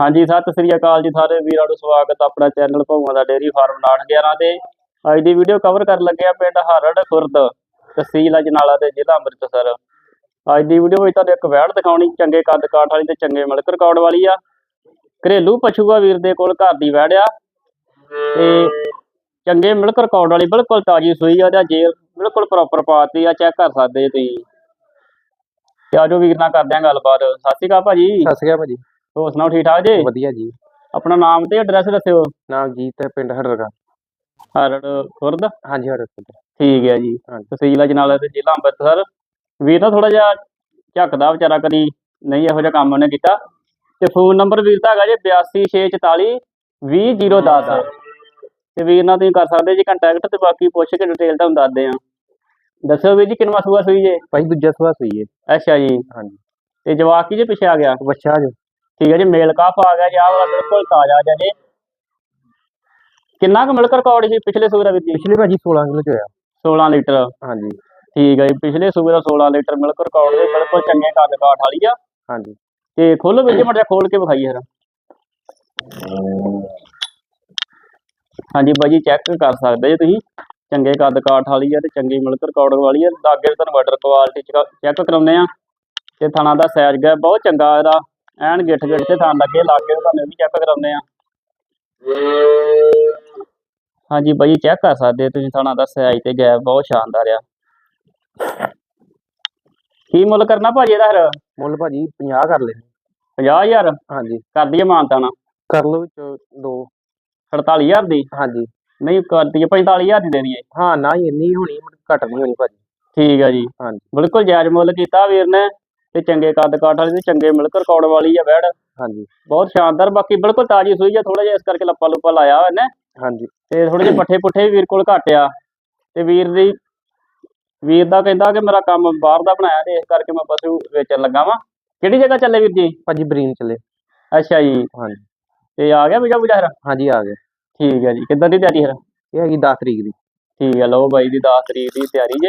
ਹਾਂਜੀ, ਸਤਿ ਸ੍ਰੀ ਅਕਾਲ ਜੀ ਸਾਰੇ ਵੀਰਾਂ ਨੂੰ ਸਵਾਗਤ ਆਪਣਾ ਚੈਨਲ ਭੌਵਾਂ ਦਾ ਡੇਅਰੀ ਫਾਰਮ 911 ਤੇ। ਅੱਜ ਦੀ ਵੀਡੀਓ ਕਵਰ ਕਰਨ ਲੱਗੇ ਆ ਪਿੰਡ ਹਰੜ ਖੁਰਦ ਤਹਿਸੀਲ ਅਜਨਾਲਾ ਤੇ ਜ਼ਿਲ੍ਹਾ ਅੰਮ੍ਰਿਤਸਰ। ਅੱਜ ਦੀ ਵੀਡੀਓ ਵਿੱਚ ਤੁਹਾਨੂੰ ਇੱਕ ਵੈੜ ਦਿਖਾਉਣੀ, ਚੰਗੇ ਕੱਦ ਕਾਠ ਵਾਲੀ ਤੇ ਚੰਗੇ ਮਿਲਕ ਰਿਕਾਰਡ ਵਾਲੀ ਆ। ਘਰੇਲੂ ਪਸ਼ੂ ਆ ਵੀਰ ਦੇ ਕੋਲ ਘਰ ਦੀ ਵੈੜ ਆ। ਤੇ ਚੰਗੇ ਮਿਲਕ ਰਿਕਾਰਡ ਵਾਲੀ ਬਿਲਕੁਲ ਤਾਜੀ ਸੂਈ ਆ ਤੇ ਜੇਲ ਬਿਲਕੁਲ ਪ੍ਰੋਪਰ ਪਾਤੀ ਆ ਚੈੱਕ ਕਰ ਸਕਦੇ ਤੁਸੀਂ। ਤੇ ਆਜੋ ਵੀਰ ਨਾਲ ਕਰਦੇ ਆ ਗੱਲਬਾਤ। ਸਤਿ ਸ਼੍ਰੀ ਅਕਾਲ ਭਾਜੀ। ਸਤਿ ਸ਼੍ਰੀ ਅਕਾਲ ਭਾਜੀ। ਹੋਰ ਸੁਣਾਓ ਠੀਕ ਠਾਕ ਜੀ? ਵਧੀਆ ਜੀ। ਆਪਣਾ ਨਾਮ ਤੇ ਐਡਰੈਸ ਦੱਸਿਓ। ਨਾਮ ਜੀਤ ਹੈ ਪਿੰਡ ਹਰੜਗਾ। ਹਰੜ ਖੁਰਦ? ਹਾਂਜੀ ਹਰੜ ਠੀਕ ਹੈ ਜੀ। ਤਹਿਸੀਲ ਅਜਨਾਲਾ ਤੇ ਜ਼ਿਲ੍ਹਾ ਅੰਮ੍ਰਿਤਸਰ। ਵੀਰ ਨਾ ਥੋੜਾ ਜਿਹਾ ਝੱਕਦਾ ਵਿਚਾਰਾ ਕਦੀ ਨਹੀਂ ਇਹੋ ਜਿਹਾ ਕੰਮ ਉਹਨੇ ਕੀਤਾ। ਤੇ ਫੋਨ ਨੰਬਰ ਵੀਰ ਦਾ ਹੈਗਾ ਜੀ 82644 20010 ਤੇ ਵੀਰ ਨਾਲ ਤੁਸੀਂ ਕਰ ਸਕਦੇ ਜੀ ਕੰਟੈਕਟ ਤੇ ਬਾਕੀ ਪੁੱਛ ਕੇ ਡਿਟੇਲ ਤੁਹਾਨੂੰ ਦੱਸਦੇ ਆ ਦੱਸੋ ਵੀਰ ਜੀ ਕਿੰਨਾ ਸੂਆ ਸੂਈ ਜੇ? ਭਾਈ ਦੂਜਾ ਸੁਭਾਅ ਸਹੀ ਹੈ ਅੱਛਾ ਜੀ। ਹਾਂਜੀ। ਤੇ ਜਵਾਕ ਕੀ ਜੇ ਪਿੱਛੇ ਆ ਗਿਆ? ਬੱਚਾ ਜੋ। ਠੀਕ ਹੈ ਜੀ ਮੇਲ ਕਾਫ ਆ ਗਿਆ ਜੀ ਆਹ ਵਾਲਾ ਬਿਲਕੁਲ ਤਾਜ਼ਾ ਜਿਹਾ ਜੀ ਕਿੰਨਾ ਕੁ ਮਿਲਕ ਰਿਕਾਰਡ ਸੀ ਪਿਛਲੇ ਸੂਏ ਦਾ ਵੀਰ ਜੀ ਪਿਛਲੇ ਭਾਜੀ 16 ਕਿਲੋ ਚ ਹੋਇਆ। 16 ਲੀਟਰ। ਹਾਂਜੀ। ਠੀਕ ਹੈ ਜੀ ਪਿਛਲੇ ਸੂਬੇ ਦਾ 16 ਲੀਟਰ ਮਿਲਕ ਰਿਕਾਰਡ ਦੇ ਬਿਲਕੁਲ ਚੰਗੇ ਕੱਦ ਕਾਠ ਵਾਲੀ ਆ। ਹਾਂਜੀ। ਤੇ ਖੁੱਲ ਵਿੱਚ ਮੜਿਆ ਖੋਲ ਕੇ ਵਿਖਾਈ ਯਾਰ ਹਾਂਜੀ ਬਾਜੀ ਚੈੱਕ ਕਰ ਸਕਦੇ ਜੀ ਤੁਸੀਂ। ਚੰਗੇ ਕੱਦ ਕਾਠ ਵਾਲੀ ਆ ਤੇ ਚੰਗੀ ਮਿਲਕ ਰਿਕਾਰਡ ਵਾਲੀ ਆ। ਲਾਗੇ ਤੁਹਾਨੂੰ ਵਾਟਰ ਕੁਆਲਿਟੀ ਚੈੱਕ ਕਰਾਉਂਦੇ ਆ। ਤੇ ਥਣਾ ਦਾ ਸਾਈਜ਼ ਗਿਆ ਬਹੁਤ ਚੰਗਾ ਇਹਦਾ। ਐਨ ਗਿੱਠ ਗਿੱਠ ਤੇ ਥਣ ਲੱਗੇ ਲਾਗੇ ਤੁਹਾਨੂੰ ਵੀ ਚੈੱਕ ਕਰਾਉਂਦੇ ਆ ਹਾਂਜੀ ਬਾਜੀ ਚੈੱਕ ਕਰ ਸਕਦੇ ਤੁਸੀਂ ਥਣਾ ਦਾ ਸਾਈਜ਼ ਤੇ ਗੈਪ ਬਹੁਤ ਸ਼ਾਨਦਾਰ ਆ। ਕੀ ਮੁੱਲ ਕਰਨਾ ਭਾਜੀ ਇਹਦਾ ਫਿਰ? ਮੁੱਲ ਭਾਜੀ 50 ਕਰ ਲੈ 50000 ਹਾਂਜੀ। ਕਰ ਦਈਏ ਮਾਨਤਾ ਨਾ ਕਰ ਲਓ ਵਿੱਚ ਦੋ। 48000 ਦੀ? ਹਾਂਜੀ। ਨਹੀਂ ਕਰ ਦਈਏ 45000 ਦੀ ਦੇ ਦਈਏ। ਹਾਂ ਨਾ ਇੰਨੀ ਹੋਣੀ ਘੱਟ ਨਹੀਂ ਹੋਣੀ ਭਾਜੀ। ਠੀਕ ਹੈ ਜੀ। ਹਾਂਜੀ। ਬਿਲਕੁਲ ਜਾਇਜ਼ ਮੁੱਲ ਕੀਤਾ ਵੀਰ ਨੇ। ਤੇ ਚੰਗੇ ਕੱਦ ਕਾਠ ਵਾਲੀ ਤੇ ਚੰਗੇ ਮਿਲਕ ਰਿਕਾਰਡ ਵਾਲੀ ਆ ਵੈੜ। ਹਾਂਜੀ। ਬਹੁਤ ਸ਼ਾਨਦਾਰ ਬਾਕੀ ਬਿਲਕੁਲ ਤਾਜੀ ਸੂਈ ਆ ਥੋੜਾ ਜਿਹਾ ਇਸ ਕਰਕੇ ਲੱਪਾ ਲੁੱਪਾ ਲਾਇਆ ਹੋਇਆ ਇਹਨੇ ਹਾਂਜੀ। ਤੇ ਥੋੜੇ ਜਿਹੇ ਪੱਠੇ ਪੁੱਠੇ ਵੀਰ ਕੋਲ ਘੱਟ ਆ। ਤੇ ਵੀਰ ਦੀ ਵੀਰ ਦਾ ਕਹਿੰਦਾ ਕਿ ਮੇਰਾ ਕੰਮ ਬਾਹਰ ਦਾ ਬਣਾਇਆ ਤੇ ਇਸ ਕਰਕੇ ਮੈਂ ਪਸ਼ੂ ਵੇਚਣ ਲੱਗਾ ਵਾਂ। ਕਿਹੜੀ ਜਗ੍ਹਾ ਚੱਲੇ ਵੀਰ ਜੀ? ਭਾਜੀ ਬਰੀਨ ਚਲੇ। ਅੱਛਾ ਜੀ। ਹਾਂਜੀ। ਤੇ ਆ ਗਿਆ ਵੀਜ਼ਾ ਫਿਰ? ਹਾਂਜੀ ਆ ਗਏ ਠੀਕ ਹੈ ਜੀ। ਕਿੱਦਾਂ ਦੀ ਤਿਆਰੀ ਫਿਰ? ਇਹ ਹੈਗੀ 10 ਤਰੀਕ ਦੀ। ਠੀਕ ਹੈ ਲਓ ਬਾਈ ਦੀ 10 ਤਰੀਕ ਦੀ ਤਿਆਰੀ ਜੇ।